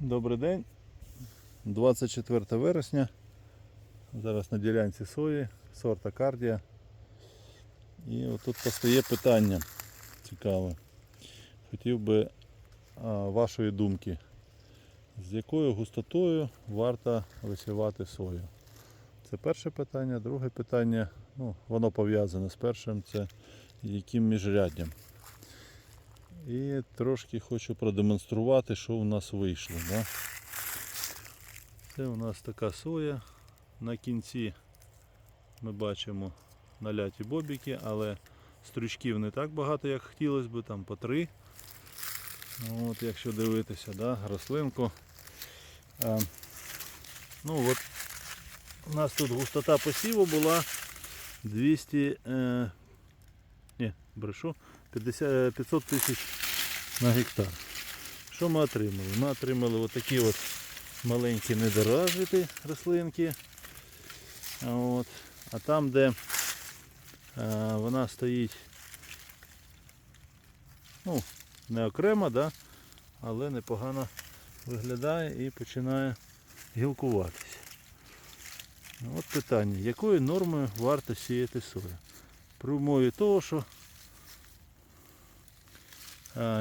Добрий день. 24 вересня. Зараз на ділянці сої, сорта кардія. І отут постає питання цікаве. Хотів би а, вашої думки. З якою густотою варто висівати сою? Це перше питання. Друге питання, ну, воно пов'язане з першим, це яким міжряддям. І трошки хочу продемонструвати, що у нас вийшло. Да? Це у нас така соя. На кінці ми бачимо наляті бобіки, але стручків не так багато, як хотілося б, там по три. Ну, От, якщо дивитися, да, рослинку. А, ну от у нас тут густота посіву була 200, е, ні, брешу, 50, 500 тисяч на гектар. Що ми отримали? Ми отримали отакі от маленькі недоразвиті рослинки. А От. А там, де е, вона стоїть ну, не окремо, да? але непогано виглядає і починає гілкуватися. От питання, якою нормою варто сіяти сою? При умові того, що а,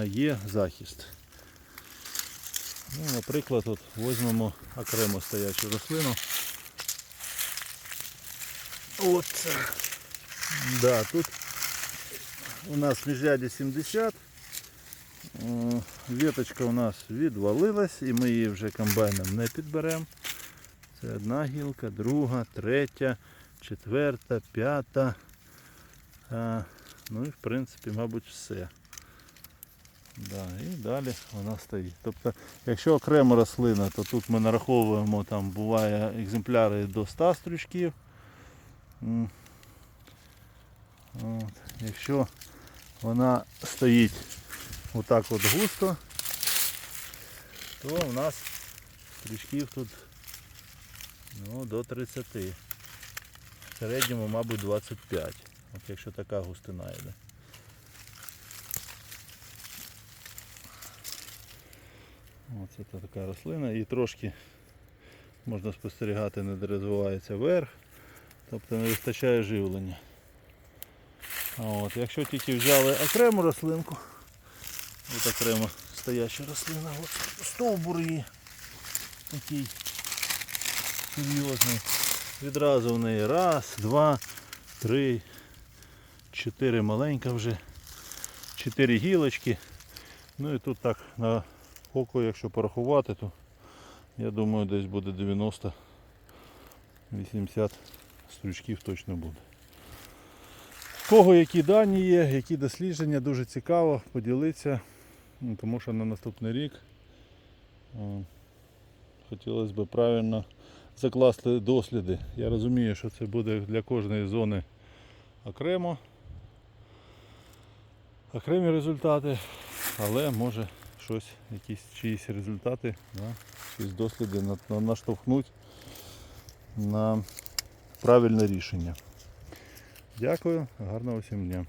є захист. Ну, наприклад, от візьмемо окремо стоячу рослину. От. Да, тут у нас міжряді 70. Е, Веточка у нас відвалилась і ми її вже комбайном не підберемо. Це одна гілка, друга, третя, четверта, п'ята. Ну і в принципі, мабуть, все. Да, і далі вона стоїть. Тобто, якщо окрема рослина, то тут ми нараховуємо, там буває екземпляри до 100 стрючків. Якщо вона стоїть отак от густо, то у нас стрічків тут ну, до 30. В середньому, мабуть, 25. От якщо така густина йде. Оце така рослина і трошки можна спостерігати, не розвивається верх, тобто не вистачає живлення. От, якщо тільки взяли окрему рослинку, от окремо стояча рослина, от стовбур її такий серйозний. Відразу в неї раз, два, три, чотири маленька вже, чотири гілочки. Ну і тут так на око, якщо порахувати, то я думаю десь буде 90-80 стручків точно буде. Кого які дані є, які дослідження, дуже цікаво поділитися, ну, тому що на наступний рік е, хотілося б правильно закласти досліди. Я розумію, що це буде для кожної зони окремо, окремі результати, але може щось, якісь чиїсь результати, да, чиїсь досліди на- на- наштовхнуть на правильне рішення. Дякую, гарного всім дня.